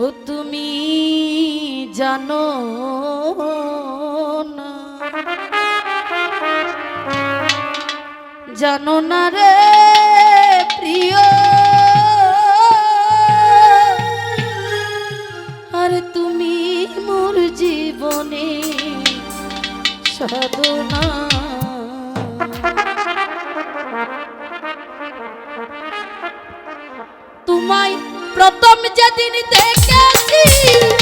ও তুমি জানো না। জানো না রে প্রিয়। আর তুমি মোর জীবনে সাধনা। তোমায় প্রথম যেদিন দেখেছি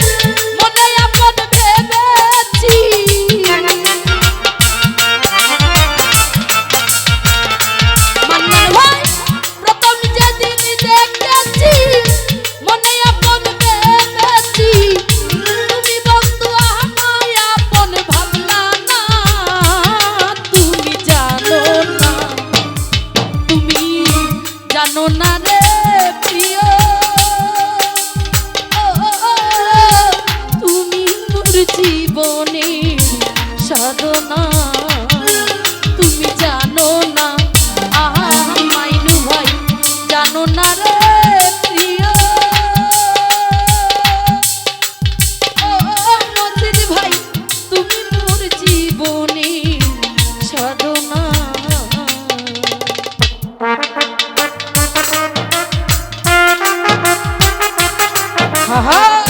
Aha!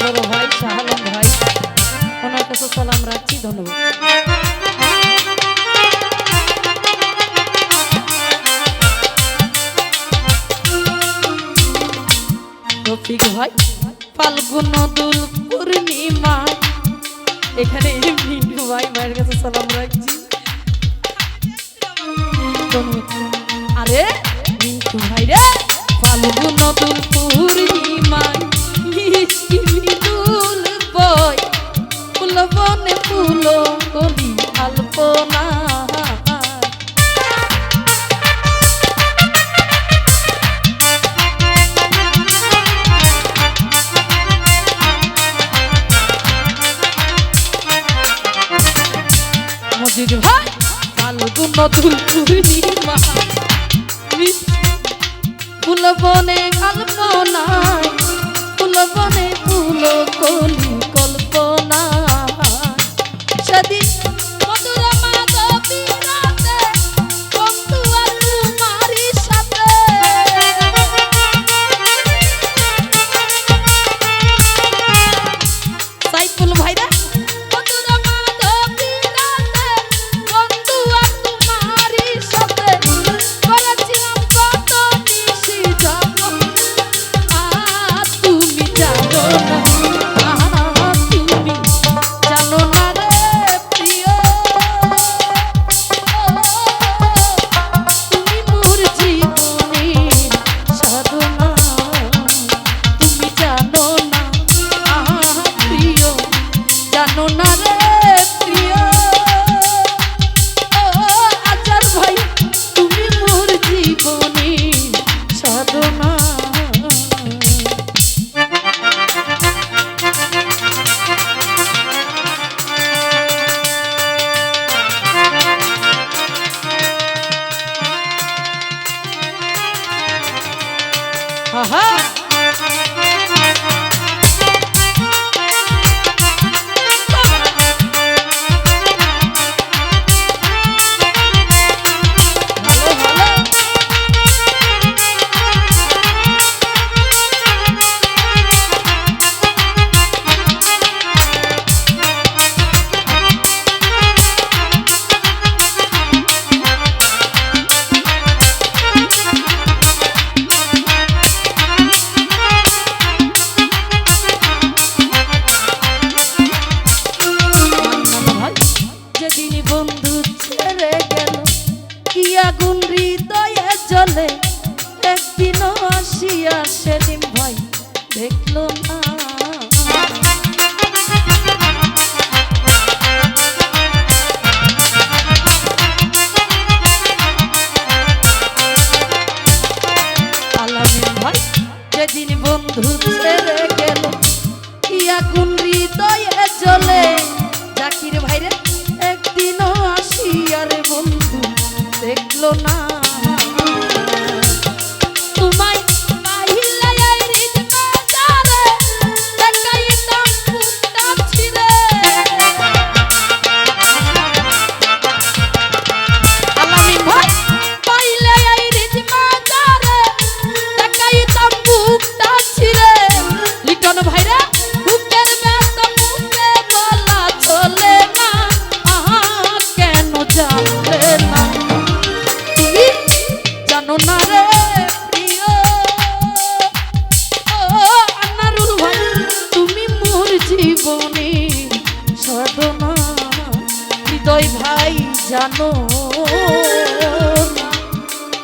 বড় ভাই শাহালম ভাই, ওনার কাছে সালাম রাখছি, ধন্যবাদ। রফিক ভাই, ফাল্গুন দুল পূর্ণিমা, এখানে মিন্টু ভাই ভাইয়ের কাছে সালাম রাখছি। আরে, মিন্টু ভাই রে, ফাল্গুন দুল পূর্ণিমা নতুন পূর্ণিমা ফুলবনে আলপনায় ফুলবনে ফুল কোন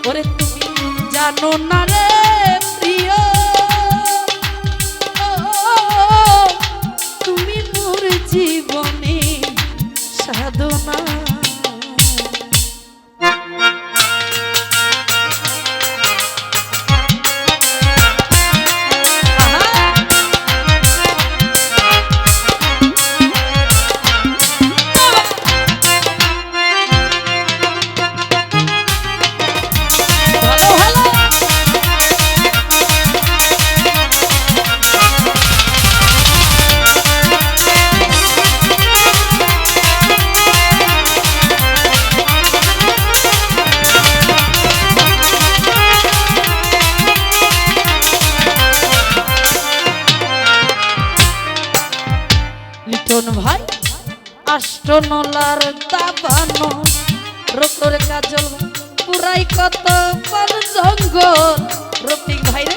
ওরে তুমি জানো না রে যত পর জঙ্গল রফিক ভাই রে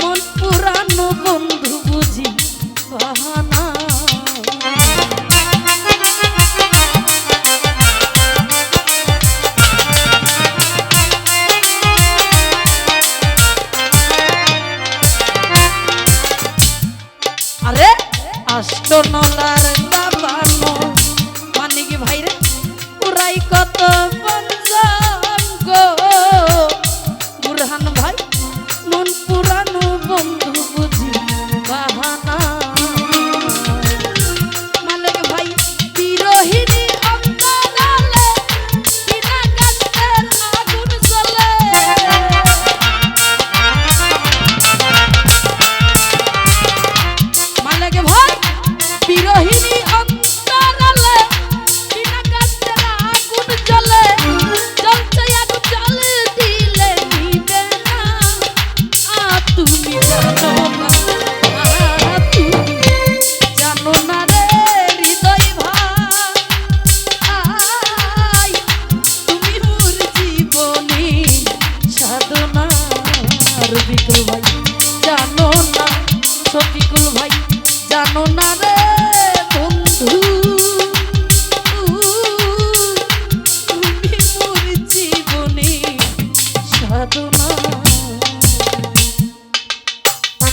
মন পুরানো বন্ধু বুঝি।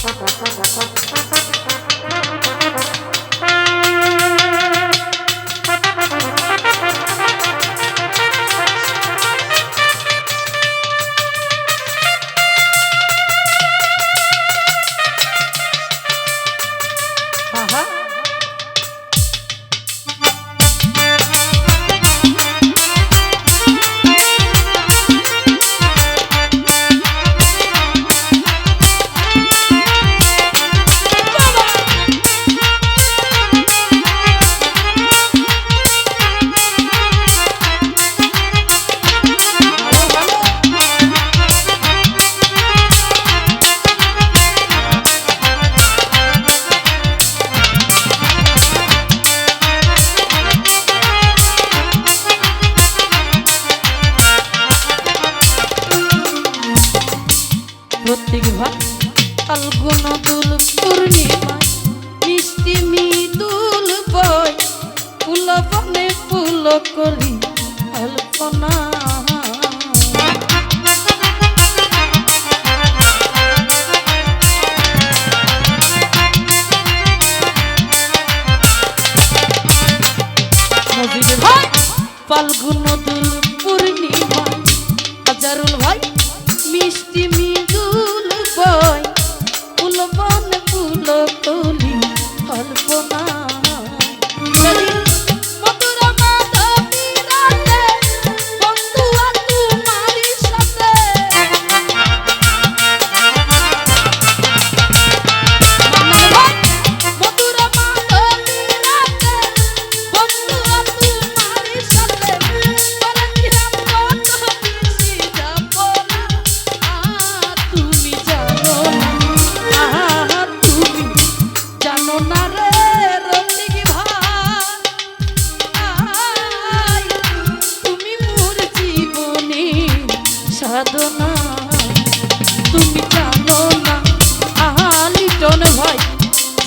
Thank you.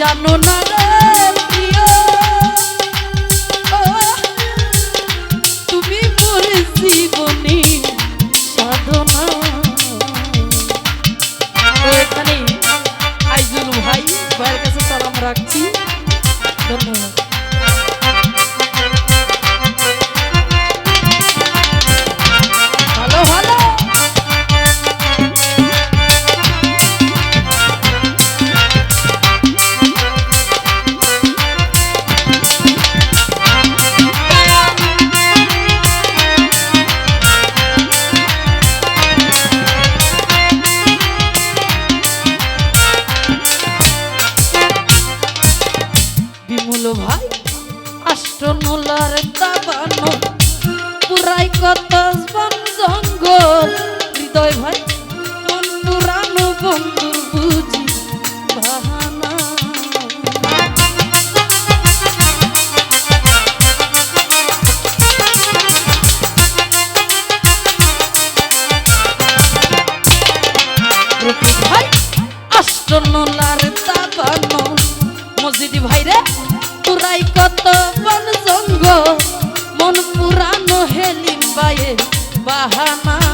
জানো না সোনুলার দাবানো। পুরাই কত বন জঙ্গল। হৃদয় ভাই মন পুরানো বন্ধুর বুঝ বাহানা